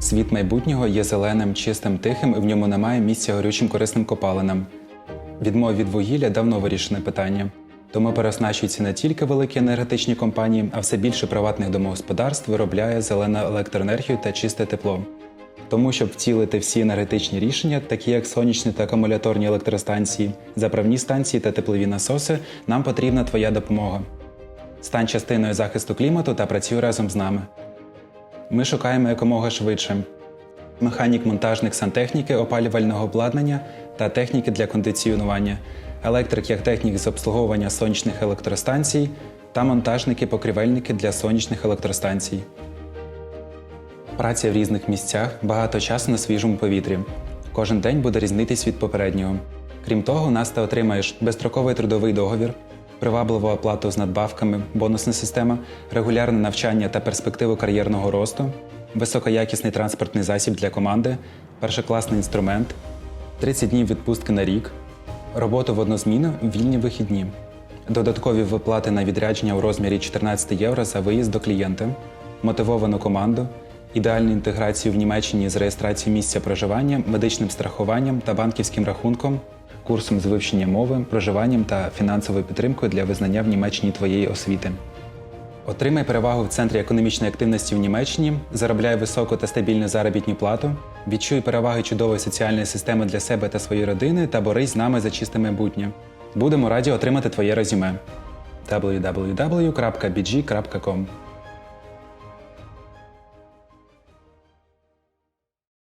Світ майбутнього є зеленим, чистим, тихим, і в ньому немає місця горючим корисним копалинам. Відмова від вугілля давно вирішене питання. Тому переоснащуються не тільки великі енергетичні компанії, а все більше приватних домогосподарств виробляє зелену електроенергію та чисте тепло. Тому, щоб втілити всі енергетичні рішення, такі як сонячні та акумуляторні електростанції, заправні станції та теплові насоси, нам потрібна твоя допомога. Стань частиною захисту клімату та працюй разом з нами. Ми шукаємо якомога швидше. Механік, монтажник сантехніки, опалювального обладнання та техніки для кондиціонування, електрик як технік з обслуговування сонячних електростанцій та монтажники-покрівельники для сонячних електростанцій. Праця в різних місцях, багато часу на свіжому повітрі. Кожен день буде різнитись від попереднього. Крім того, у нас ти отримаєш безстроковий трудовий договір, привабливу оплату з надбавками, бонусна система, регулярне навчання та перспективу кар'єрного росту, високоякісний транспортний засіб для команди, першокласний інструмент, 30 днів відпустки на рік, роботу в одну зміну, вільні вихідні, додаткові виплати на відрядження у розмірі 14 євро за виїзд до клієнта, мотивовану команду, ідеальну інтеграцію в Німеччині з реєстрацією місця проживання, медичним страхуванням та банківським рахунком, курсом з вивчення мови, проживанням та фінансовою підтримкою для визнання в Німеччині твоєї освіти. Отримай перевагу в центрі економічної активності в Німеччині, заробляй високу та стабільну заробітну плату, відчуй переваги чудової соціальної системи для себе та своєї родини та борись з нами за чисте майбутнє. Будемо раді отримати твоє резюме www.bg.com